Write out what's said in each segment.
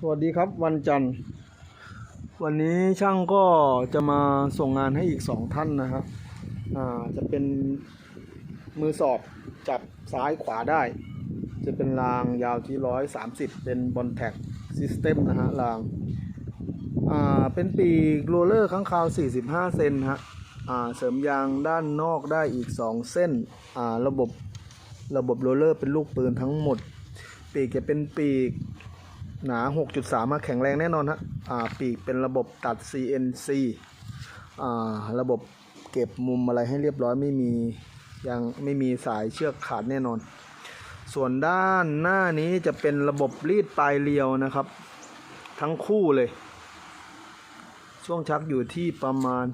สวัสดีครับวันจันทร์ วันนี้ช่างก็จะมาส่งงานให้อีกสองท่านนะครับอ่าจะเป็นมือสอบจับซ้ายขวาได้ จะเป็นรางยาวที่ร้อยสามสิบเป็นบอลแท็กซิสเต็มนะฮะรางอ่าเป็นปีกโรเลอร์ข้างคาว45เซนฮะอ่าเสริมยางด้านนอกได้อีก2เส้นอ่าระบบระบบโรเลอร์เป็นลูกปืนทั้งหมด ปีกจะเป็นปีก หนา 6.3 มาแข็งแรงแน่นอนฮะอ่าปีกเป็นระบบตัด CNC อ่าระบบเก็บมุมอะไรให้เรียบร้อยไม่มียังไม่มีสายเชือกขาดแน่นอน ส่วนด้านหน้านี้จะเป็นระบบรีดปลายเรียวนะครับ ทั้งคู่เลย ช่วงชักอยู่ที่ประมาณ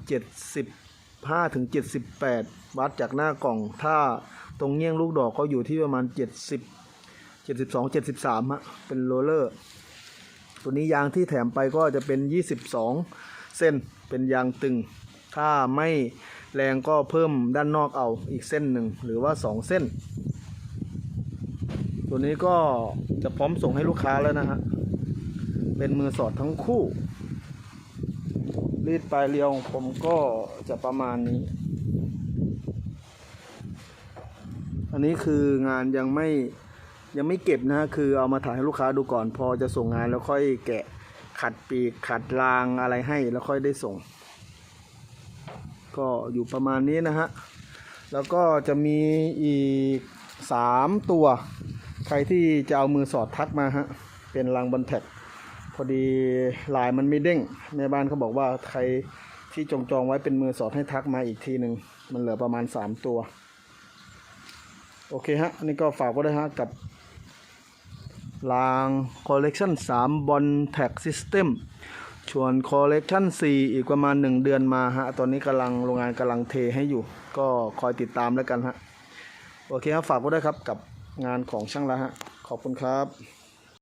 75ถึง78 วัดจากหน้ากล่อง ถ้าตรงเงี้ยงลูกดอกก็อยู่ที่ประมาณ 70 72 73ฮะเป็นโรลเลอร์ ตัวนี้ยางที่แถมไปก็จะเป็น 22 เส้นเป็นยางตึง ถ้าไม่แรงก็เพิ่มด้านนอกเอาอีกเส้นหนึ่งหรือว่า 2 เส้น ตัวนี้ก็จะพร้อมส่งให้ลูกค้าแล้วนะฮะ เป็นมือสอดทั้งคู่ รีดปลายเรียวผมก็จะประมาณนี้ อันนี้คืองานยังไม่ ยังไม่เก็บนะฮะคือเอามาถ่ายให้ลูกค้าดูก่อน พอจะส่งงานแล้วค่อยแกะขัดปีกขัดรางอะไรให้แล้วค่อยได้ส่ง ก็อยู่ประมาณนี้นะฮะ แล้วก็จะมีอีกสามตัว ใครที่จะเอามือสอดทักมาฮะ เป็นรางบอลแท็กพอดีลายมันไม่เด้งแม่บ้านเขาบอกว่าใครที่จองจองไว้เป็นมือสอดให้ทักมาอีกทีหนึ่งมันเหลือประมาณสามตัว โอเคฮะอันนี้ก็ฝากไว้ด้วยฮะกับ รางคอลเลกชัน3บอลแท็กซิสเต็มชวนคอลเลกชัน4อีกประมาณ 1 เดือนมาฮะ ตอนนี้กำลังโรงงานกำลังเทให้อยู่ ก็คอยติดตามแล้วกันฮะ โอเคครับ ฝากไว้ด้วยครับกับงานของช่างละฮะ ขอบคุณครับ